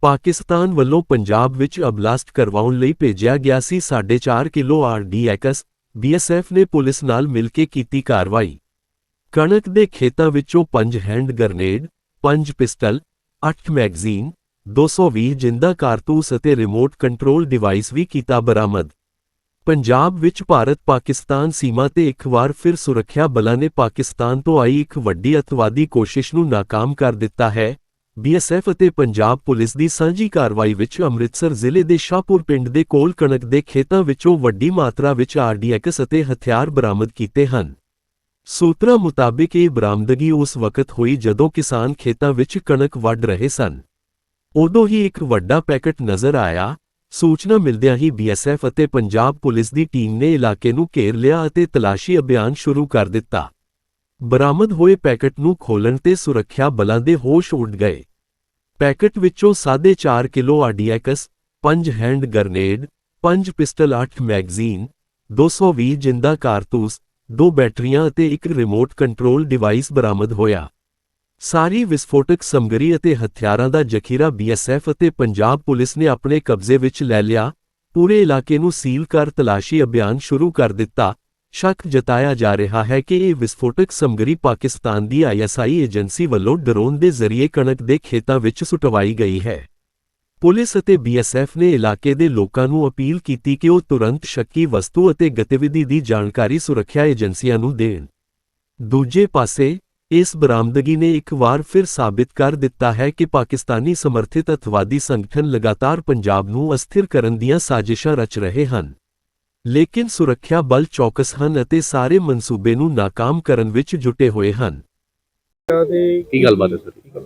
ਪਾਕਿਸਤਾਨ ਵੱਲੋਂ ਪੰਜਾਬ ਵਿੱਚ ਅਬਲਾਸਟ ਕਰਵਾਉਣ ਲਈ ਭੇਜਿਆ ਗਿਆ ਸੀ 4.5 ਕਿਲੋ ਆਰਡੀਐਕਸ ਬੀਐਸਐਫ ਨੇ ਪੁਲਿਸ ਨਾਲ ਮਿਲ ਕੇ ਕੀਤੀ ਕਾਰਵਾਈ। ਕਣਕ ਦੇ ਖੇਤਾਂ ਵਿੱਚੋਂ 5 ਹੈਂਡ ਗਰਨੇਡ 5 ਪਿਸਟਲ 8 ਮੈਗਜ਼ੀਨ 220 ਜਿੰਦਾ ਕਾਰਤੂਸ ਅਤੇ ਰਿਮੋਟ ਕੰਟਰੋਲ ਡਿਵਾਈਸ ਵੀ ਕੀਤਾ ਬਰਾਮਦ। ਪੰਜਾਬ ਵਿੱਚ ਭਾਰਤ-ਪਾਕਿਸਤਾਨ ਸੀਮਾ ਤੇ ਇੱਕ ਵਾਰ ਫਿਰ ਸੁਰੱਖਿਆ ਬਲਾਂ ਨੇ ਪਾਕਿਸਤਾਨ ਤੋਂ ਆਈ ਇੱਕ ਵੱਡੀ ਅਤਵਾਦੀ ਕੋਸ਼ਿਸ਼ ਨੂੰ ਨਾਕਾਮ ਕਰ ਦਿੱਤਾ ਹੈ। ਬੀਐਸਐਫ ਅਤੇ ਪੰਜਾਬ ਪੁਲਿਸ ਦੀ ਸਾਂਝੀ ਕਾਰਵਾਈ ਵਿੱਚ ਅੰਮ੍ਰਿਤਸਰ ਜ਼ਿਲ੍ਹੇ ਦੇ ਸ਼ਾਹਪੁਰ ਪਿੰਡ ਦੇ ਕੋਲ ਕਣਕ ਦੇ ਖੇਤਾਂ ਵਿੱਚੋਂ ਵੱਡੀ ਮਾਤਰਾ ਵਿੱਚ ਆਰਡੀਐਕਸ ਅਤੇ ਹਥਿਆਰ ਬਰਾਮਦ ਕੀਤੇ ਹਨ। ਸੂਤਰਾਂ ਮੁਤਾਬਿਕ ਇਹ ਬਰਾਮਦਗੀ ਉਸ ਵਕਤ ਹੋਈ ਜਦੋਂ ਕਿਸਾਨ ਖੇਤਾਂ ਵਿੱਚ ਕਣਕ ਵੱਢ ਰਹੇ ਸਨ। ਉਦੋਂ ਹੀ ਇੱਕ ਵੱਡਾ ਪੈਕੇਟ ਨਜ਼ਰ ਆਇਆ। ਸੂਚਨਾ ਮਿਲਦਿਆਂ ਹੀ ਬੀਐਸਐਫ ਅਤੇ ਪੰਜਾਬ ਪੁਲਿਸ ਦੀ ਟੀਮ ਨੇ ਇਲਾਕੇ ਨੂੰ ਘੇਰ ਲਿਆ ਅਤੇ ਤਲਾਸ਼ੀ ਅਭਿਆਨ ਸ਼ੁਰੂ ਕਰ ਦਿੱਤਾ। ਬਰਾਮਦ ਹੋਏ ਪੈਕੇਟ ਨੂੰ ਖੋਲਣ ਤੇ ਸੁਰੱਖਿਆ ਬਲਾਂ ਦੇ ਹੋਸ਼ ਉੱਡ ਗਏ। ਪੈਕੇਟ ਵਿੱਚੋਂ 4.5 kilo RDX 5 hand grenade 5 pistol 8 magazine 220 ਜਿੰਦਾ ਕਾਰਤੂਸ, ਦੋ ਬੈਟਰੀਆਂ ਅਤੇ ਇੱਕ ਰਿਮੋਟ ਕੰਟਰੋਲ ਡਿਵਾਈਸ ਬਰਾਮਦ ਹੋਇਆ। ਸਾਰੀ ਵਿਸਫੋਟਕ ਸਮਗਰੀ ਅਤੇ ਹਥਿਆਰਾਂ ਦਾ ਜ਼ਖੀਰਾ ਬੀਐਸਐਫ ਅਤੇ ਪੰਜਾਬ ਪੁਲਿਸ ਨੇ ਆਪਣੇ ਕਬਜ਼ੇ ਵਿੱਚ ਲੈ ਲਿਆ। ਪੂਰੇ ਇਲਾਕੇ ਨੂੰ ਸੀਲ ਕਰ ਤਲਾਸ਼ੀ ਅਭਿਆਨ ਸ਼ੁਰੂ ਕਰ ਦਿੱਤਾ। ਸ਼ੱਕ ਜਤਾਇਆ ਜਾ ਰਿਹਾ ਹੈ ਕਿ ਇਹ ਵਿਸਫੋਟਕ ਸਮਗਰੀ ਪਾਕਿਸਤਾਨ ਦੀ ਆਈਐਸਆਈ ਏਜੰਸੀ ਵੱਲੋਂ ਡਰੋਨ ਦੇ ਜ਼ਰੀਏ ਕਣਕ ਦੇ ਖੇਤਾਂ ਵਿੱਚ ਸੁਟਵਾਈ ਗਈ ਹੈ। ਪੁਲਿਸ ਅਤੇ ਬੀਐਸਐਫ ਨੇ ਇਲਾਕੇ ਦੇ ਲੋਕਾਂ ਨੂੰ ਅਪੀਲ ਕੀਤੀ ਕਿ ਉਹ ਤੁਰੰਤ ਸ਼ੱਕੀ ਵਸਤੂ ਅਤੇ ਗਤੀਵਿਧੀ ਦੀ ਜਾਣਕਾਰੀ ਸੁਰੱਖਿਆ ਏਜੰਸੀਆਂ ਨੂੰ ਦੇਣ। ਦੂਜੇ ਪਾਸੇ, ਇਸ ਬਰਾਮਦਗੀ ਨੇ ਇੱਕ ਵਾਰ ਫਿਰ ਸਾਬਿਤ ਕਰ ਦਿੱਤਾ ਹੈ ਕਿ ਪਾਕਿਸਤਾਨੀ ਸਮਰਥਿਤ ਅਤਵਾਦੀ ਸੰਗਠਨ ਲਗਾਤਾਰ ਪੰਜਾਬ ਨੂੰ ਅਸਥਿਰ ਕਰਨ ਦੀਆਂ ਸਾਜ਼ਿਸ਼ਾਂ ਰਚ ਰਹੇ ਹਨ। ਲੇਕਿਨ ਸੁਰੱਖਿਆ ਬਲ ਚੌਕਸ ਹਨ ਅਤੇ ਸਾਰੇ ਮਨਸੂਬੇ ਨੂੰ ਨਾਕਾਮ ਕਰਨ ਵਿੱਚ ਜੁਟੇ ਹੋਏ ਹਨ। ਕੀ ਗੱਲਬਾਤ ਹੈ ਸਰ?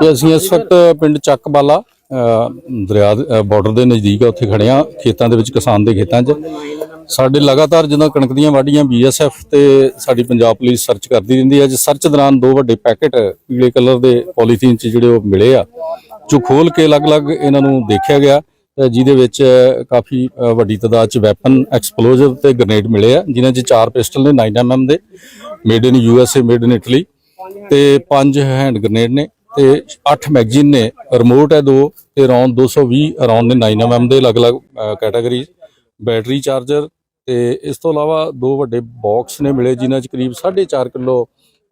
ਤੇ ਅਸੀਂ ਇਸ ਵਕਤ ਪਿੰਡ ਚੱਕਬਾਲਾ ਦਰਿਆ ਬਾਰਡਰ ਦੇ ਨਜ਼ਦੀਕ ਆ ਉੱਥੇ ਖੜੇ ਆ ਖੇਤਾਂ ਦੇ ਵਿੱਚ ਕਿਸਾਨ ਦੇ ਖੇਤਾਂ 'ਚ। ਸਾਡੇ ਲਗਾਤਾਰ ਜਦੋਂ ਕਣਕ ਦੀਆਂ ਵਾਢੀਆਂ ਬੀਐਸਐਫ ਤੇ ਸਾਡੀ ਪੰਜਾਬ ਪੁਲਿਸ ਸਰਚ ਕਰਦੀ ਰਹਿੰਦੀ ਹੈ ਅੱਜ ਸਰਚ ਦੌਰਾਨ ਦੋ ਵੱਡੇ ਪੈਕੇਟ ਪੀਲੇ ਕਲਰ ਦੇ ਪੋਲੀਥੀਨ 'ਚ ਜਿਹੜੇ ਉਹ ਮਿਲੇ ਆ ਜੋ ਖੋਲ ਕੇ ਅਲੱਗ-ਅਲੱਗ ਇਹਨਾਂ ਨੂੰ ਦੇਖਿਆ ਗਿਆ। ਜਿਹਦੇ ਵਿੱਚ ਕਾਫੀ ਵੱਡੀ ਤਾਦਾਦ 'ਚ ਵੈਪਨ ਐਕਸਪਲੋਸਿਵ ਤੇ ਗ੍ਰਨੇਡ ਮਿਲੇ ਆ, ਜਿਨ੍ਹਾਂ 'ਚ ਚਾਰ ਪਿਸਟਲ ਨੇ 9mm ਦੇ made in USA made in Italy ਤੇ ਪੰਜ ਹੈਂਡ ਗ੍ਰਨੇਡ ਨੇ ਤੇ 8 ਮੈਗਜ਼ੀਨ ਨੇ ਰਿਮੋਟ ਹੈ ਦੋ ਤੇ ਰੌਂਡ 220 ਰੌਂਡ ਨੇ 9mm ਦੇ ਅਲੱਗ-ਅਲੱਗ ਕੈਟਾਗਰੀ ਬੈਟਰੀ ਚਾਰਜਰ ਤੇ ਇਸ ਤੋਂ ਇਲਾਵਾ ਦੋ ਵੱਡੇ ਬਾਕਸ ਨੇ ਮਿਲੇ, ਜਿਨ੍ਹਾਂ 'ਚ ਕਰੀਬ 4.5 ਕਿਲੋ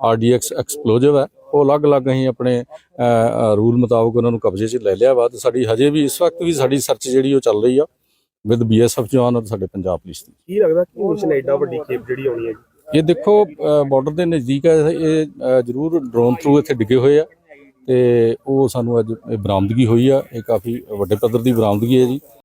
RDX ਐਕਸਪਲੋਸਿਵ ਹੈ। ਉਹ ਅਲੱਗ-ਅਲੱਗ ਅਸੀਂ ਆਪਣੇ ਰੂਲ ਮੁਤਾਬਕ ਉਹਨਾਂ ਨੂੰ ਕਬਜ਼ੇ 'ਚ ਲੈ ਲਿਆ ਵਾ ਤੇ ਸਾਡੀ ਹਜੇ ਵੀ ਇਸ ਵਕਤ ਵੀ ਸਾਡੀ ਸਰਚ ਜਿਹੜੀ ਉਹ ਚੱਲ ਰਹੀ ਆ ਵਿਦ ਬੀਐਸਐਫ ਜਵਾਨ ਔਰ ਸਾਡੇ ਪੰਜਾਬ ਪੁਲਿਸ ਦੀ। ਕੀ ਲੱਗਦਾ ਕਿ ਮਿਸ਼ਨ ਐਡਾ ਵੱਡੀ ਖੇਪ ਜਿਹੜੀ ਆਉਣੀ ਹੈ ਜੀ? ਇਹ ਦੇਖੋ ਬਾਰਡਰ ਦੇ ਨਜ਼ਦੀਕ ਹੈ ਇਹ ਜ਼ਰੂਰ ਡਰੋਨ ਥਰੂ ਇੱਥੇ ਡਿੱਗੇ ਹੋਏ ਆ ਤੇ ਉਹ ਸਾਨੂੰ ਅੱਜ ਇਹ ਬਰਾਮਦਗੀ ਹੋਈ ਆ ਇਹ ਕਾਫੀ ਵੱਡੇ ਪੱਧਰ ਦੀ ਬਰਾਮਦਗੀ ਹੈ ਜੀ।